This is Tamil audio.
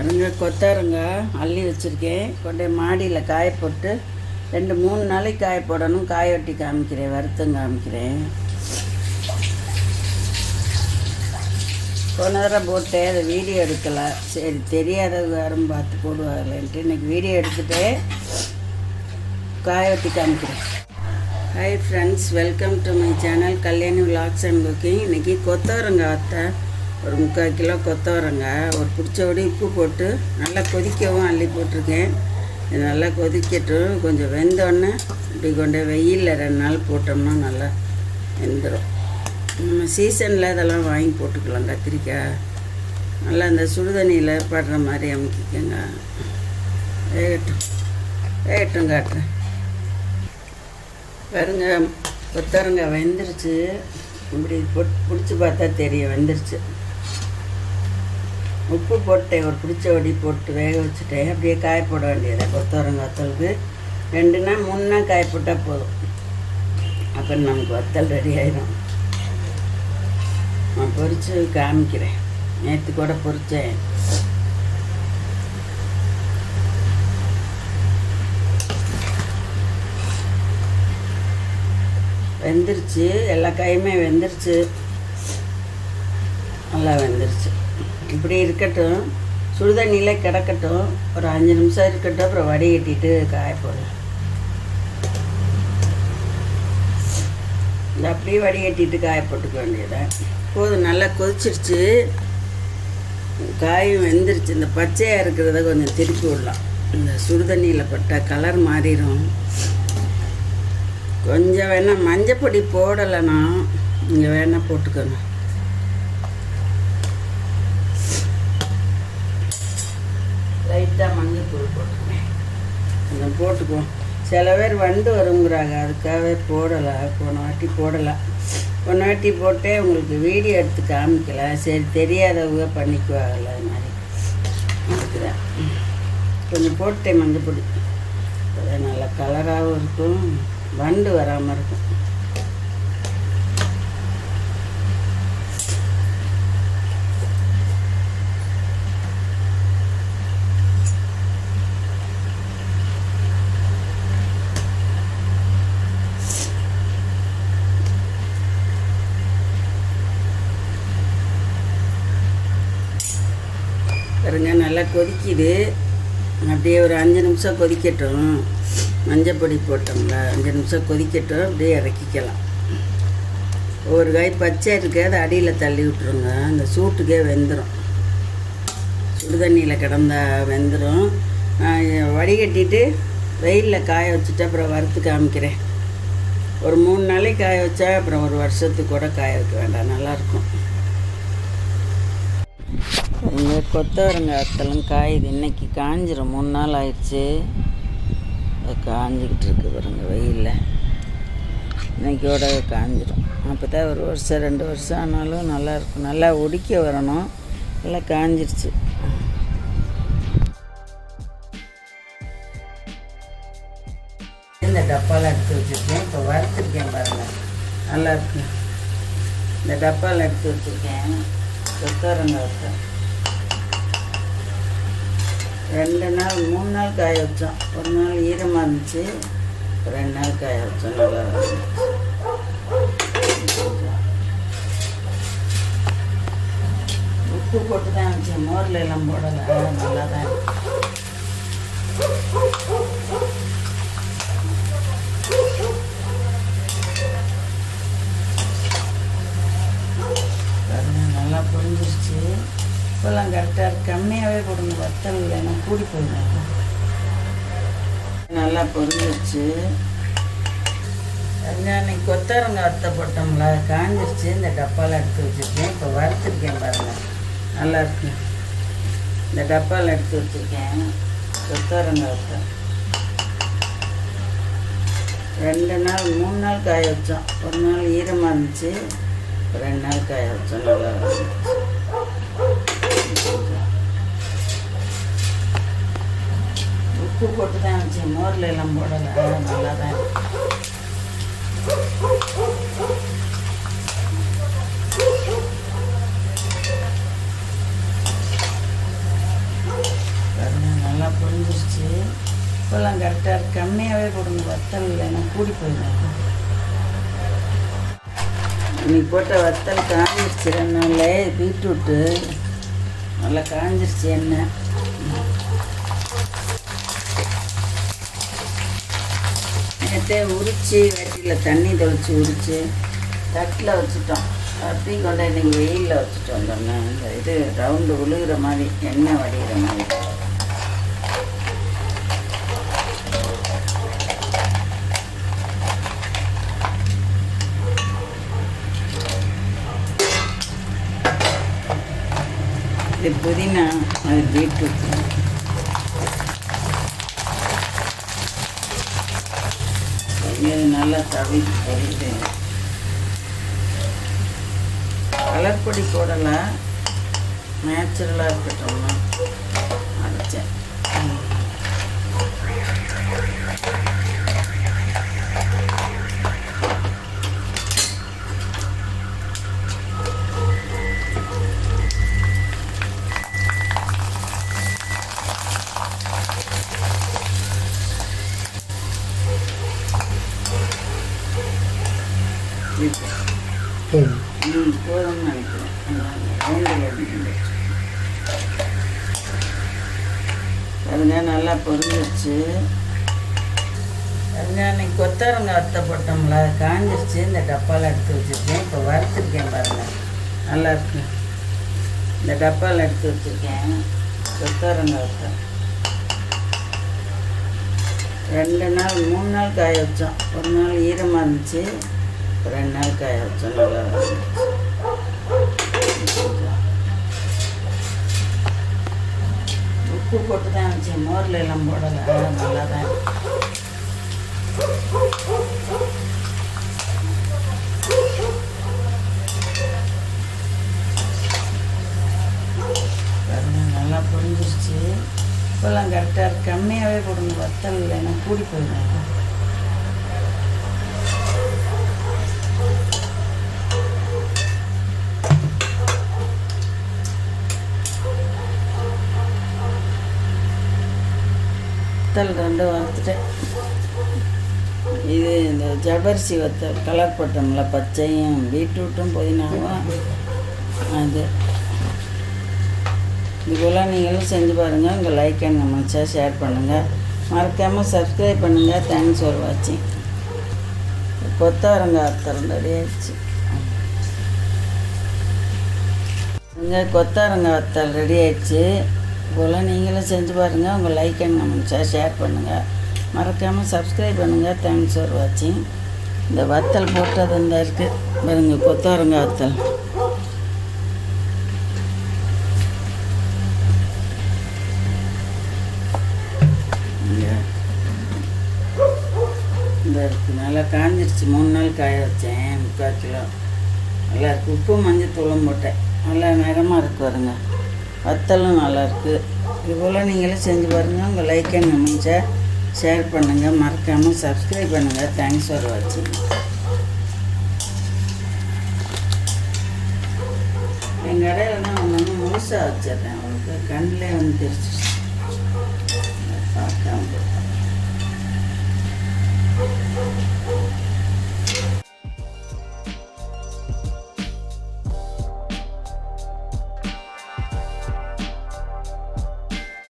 ரெண்டு கொத்தரங்க அள்ளி வச்சுருக்கேன். கொண்டு மாடியில் காய போட்டு ரெண்டு மூணு நாளைக்கு காய போடணும். காய வெட்டி காமிக்கிறேன் வருத்தம் காமிக்கிறேன். போன தடவை போட்டேன் அதை வீடியோ எடுக்கலை. சரி தெரியாதது யாரும் பார்த்து போடுவாங்களேன்ட்டு இன்னைக்கு வீடியோ எடுத்துகிட்டு காய வெட்டி காமிக்கிறேன். Hi friends welcome to my channel Kalyani vlogs and cooking இன்றைக்கி கொத்தவரங்காய் அத்தை. ஒரு முக்கால் கிலோ கொத்தவரங்க ஒரு பிடிச்சபடி உப்பு போட்டு நல்லா கொதிக்கவும் அள்ளி போட்டிருக்கேன். இது நல்லா கொதிக்கட்டும். கொஞ்சம் வெந்தோடனே இப்படி கொண்டு போய் வெயிலில் ரெண்டு நாள் போட்டோம்னா நல்லா வெந்துடும் நம்ம சீசனில் இதெல்லாம் வாங்கி போட்டுக்கலாம் கத்திரிக்காய். நல்லா அந்த சுடுதண்ணியில் படுற மாதிரி அமுக்கிக்கோங்க. வேகட்டும். வேகட்டும் காட்டுறேன். பாருங்க கொத்தரங்காய் வெந்துருச்சு. இப்படி பொட் பிடிச்சி பார்த்தா தெரியும் வெந்துருச்சு. உப்பு போட்டேன் ஒரு பிடிச்ச வடி போட்டு வேக வச்சுட்டேன் அப்படியே காய போட வேண்டியது. கொத்தவரங்க வத்தலுக்கு ரெண்டுனா மூணுனா காய போட்டால் போதும். அப்புறம் நமக்கு வத்தல் ரெடி ஆயிடும் நான் பொரித்து காமிக்கிறேன். நேற்று கூட பொரித்தேன் வெந்துருச்சு. எல்லா காயுமே வெந்துருச்சு. நல்லா வெந்துருச்சு. இப்படி இருக்கட்டும் சுடுதண்ணியில் கிடக்கட்டும் ஒரு அஞ்சு நிமிஷம் இருக்கட்டும் அப்புறம் வடிகட்டிட்டு காய போடலாம் இந்த அப்படியே வடிகட்டிட்டு காய போட்டுக்க வேண்டியதான் போதும் நல்லா கொதிச்சிருச்சு. காயும் வெந்துருச்சு. இந்த பச்சையாக இருக்கிறத கொஞ்சம் திருப்பி விடலாம். இந்த சுடுதண்ணியில் பட்டால் கலர் மாறிடும். கொஞ்சம் வேணால் மஞ்சப்பொடி போடலைன்னா நீங்கள் வேணால் போட்டுக்கோங்க. லைட்டாக கொஞ்சம் போட்டுக்குவோம். சில பேர் வண்டு வருங்கிறாங்க. அதுக்காகவே போடலை. போன வாட்டி போடலை. போன வாட்டி போட்டே உங்களுக்கு வீடியோ எடுத்து காமிக்கல. சரி தெரியாதவங்க பண்ணிக்குவாங்கல்ல அது மாதிரி. அதுக்குதான். கொஞ்சம் போட்டேன் மஞ்சள் பொடி அது நல்ல கலராகவும் இருக்கும். வண்டு வராமல் இருக்கும் பாருங்க நல்லா கொதிக்குது. அப்படியே ஒரு அஞ்சு நிமிஷம் கொதிக்கட்டும். மஞ்சள் பொடி போட்டோம்ல அஞ்சு நிமிஷம் கொதிக்கட்டும் அப்படியே இறக்கிக்கலாம். ஒரு காய் பச்சை இருக்காது அதை அடியில் தள்ளி விட்ருங்க அந்த சூட்டுக்கே வெந்துடும் சுடுதண்ணியில் கிடந்தா வெந்துடும் வடிகட்டிட்டு வெயிலில் காய வச்சுட்டு அப்புறம் வறுத்து காமிக்கிறேன். ஒரு மூணு நாளைக்கு காய வச்சா அப்புறம் ஒரு வருஷத்துக்கு கூட காய வைக்க வேண்டாம். நல்லாயிருக்கும். கொத்தவரங்காய் அத்தெல்லாம் காயுது இன்றைக்கி காஞ்சிரும். மூணு நாள் ஆயிடுச்சு. அது காஞ்சிக்கிட்டு இருக்கு பாருங்க வெயிலில். இன்னைக்கோட காஞ்சிரும். அப்போ தான் ஒரு வருஷம் ரெண்டு வருஷம் ஆனாலும் நல்லாயிருக்கும் நல்லா ஒடிக்க வரணும். நல்லா காஞ்சிருச்சு. இந்த டப்பாவில் எடுத்து வச்சுருக்கேன். இப்போ வறுத்துருக்கேன் பாருங்கள் நல்லா இருக்கு. இந்த டப்பாவில் எடுத்து வச்சுருக்கேன். கொத்தவரங்காய் வத்தல். ரெண்டு நாள் மூணு நாள் காய வச்சோம். ஒரு நாள் ஈரமாக இருந்துச்சு ரெண்டு நாள் காய வச்சோம். நல்லா இருந்துச்சு. உப்பு போட்டு தான் வச்சேன் மோரில் எல்லாம் போடலை. நல்லா தான் நல்லா புரிஞ்சிருச்சு. இப்போல்லாம் கரெக்டாக கம்மியாகவே போடணும் வத்தல் கூடி போயிடும் நல்லா பொரிஞ்சிருச்சு. அன்னைக்கு கொத்தரங்க வத்த போட்டோம்ல காஞ்சிருச்சு இந்த டப்பாவில் எடுத்து வச்சுருக்கேன். இப்போ வறுத்துருக்கேன் பாருங்கள் நல்லா இருக்கு. இந்த டப்பாவில் எடுத்து வச்சுருக்கேன். கொத்தரங்க வத்த ரெண்டு நாள் மூணு நாள் காய வச்சோம். ஒரு நாள் ஈரமாக இருந்துச்சு. ரெண்டு நாள் காய வச்சோம் நல்லா உப்பு போட்டு தான் வச்சேன் மோரில் எல்லாம் போடலை. நல்லா தான் இருக்கு. இப்போல்லாம் கரெக்டாக கம்மியாகவே போடுங்க. வத்தல் இல்லைன்னா கூடி போயிடும். இன்னைக்கு போட்ட வத்தல் காஞ்சிருச்சு. ரெண்டு நாள்ல பீட்ரூட்டு. நல்லா காஞ்சிருச்சு எண்ணெய். நேற்று உரிச்சு வெட்டியில் தண்ணி தெளித்து உரிச்சு தட்டில் வச்சுட்டோம். தட்டி கொண்டு இன்றைக்கி வெயிலில் வச்சுட்டு வந்தோம்னா இந்த இது ரவுண்டு விழுகிற மாதிரி எண்ணெய் வடிகிற மாதிரி. இது புதினா அது பீட்ரூட். இது நல்லா தவி தெரியுது கலர் பொடி போடலாம் நேச்சுரலாக இருக்கட்டும்னா அரைச்சேன். போதும்னு நினைக்கிறேன் அதுங்க நல்லா பொரிஞ்சிருச்சு. அதுங்க அன்னைக்கு கொத்தரங்க வத்த போட்டோம்ல அது காஞ்சிருச்சு இந்த டப்பாவில் எடுத்து வச்சுருக்கேன். இப்போ வறுத்துருக்கேன் பாருங்கள் நல்லா இருக்கு. இந்த டப்பாவில் எடுத்து வச்சுருக்கேன். கொத்தரங்க வத்த ரெண்டு நாள் மூணு நாள் காய வச்சோம். ஒரு நாள் ஈரமாக இருந்துச்சு. ரெண்டு நாள் காய வச்சோம் நல்லா உப்பு போட்டு தான் வச்சேன் மோரில் எல்லாம் போடலை நல்லா தான் நல்லா புரிஞ்சிருச்சு இப்போல்லாம் கரெக்டாக கம்மியாகவே போடணும் வத்தல் இல்லைன்னா கூடி போயிடும் வத்தல் ரெண்டு வறுத்துட்டேன் இது இந்த ஜபர்சி வத்தல் கலர் போட்டோம்ல பச்சையும் பீட்ரூட்டும் புதினாவும் அது. இதுபோல் நீங்களும் செஞ்சு பாருங்கள் உங்கள் லைக் அண்ட் கமெண்ட்ஸாக ஷேர் பண்ணுங்கள் மறக்காமல் சப்ஸ்கிரைப் பண்ணுங்கள் தேங்க்ஸ் ஃபார் வாட்சிங் கொத்தவரங்காய் வத்தல் ரெடி ஆயிடுச்சு. இங்கே கொத்தவரங்காய் வத்தல் ரெடி ஆயிடுச்சு. போல் நீங்களும் செஞ்சு பாருங்கள் உங்கள் லைக் அண்ட் கமெண்ட்ஸாக ஷேர் பண்ணுங்கள் மறக்காமல் சப்ஸ்கிரைப் பண்ணுங்கள் தேங்க்ஸ் ஃபார் வாட்சிங் இந்த வத்தல் போட்டது இந்த இருக்குது பாருங்க கொத்தவரங்காய் வத்தல். இந்த இருக்குது நல்லா காஞ்சிருச்சு. மூணு நாள் காய வச்சேன். முக்கால் கிலோ. நல்லா இருக்குது உப்பு மஞ்சள் தூளும் போட்டேன். நல்லா நிறமாக இருக்கு பாருங்கள் வத்தலும் நல்லாயிருக்கு. இதுபோல் நீங்களும் செஞ்சு பாருங்கள் உங்கள் லைக் அண்ட் கமெண்ட்ஸை ஷேர் பண்ணுங்கள் மறக்காமல் சப்ஸ்கிரைப் பண்ணுங்கள் தேங்க்ஸ் ஃபார் வாட்சிங் எங்கள் கடையில் தான் ஒன்று முழுசாக வச்சிடுறேன். அவங்களுக்கு கண்ணிலே வந்து பார்க்காம.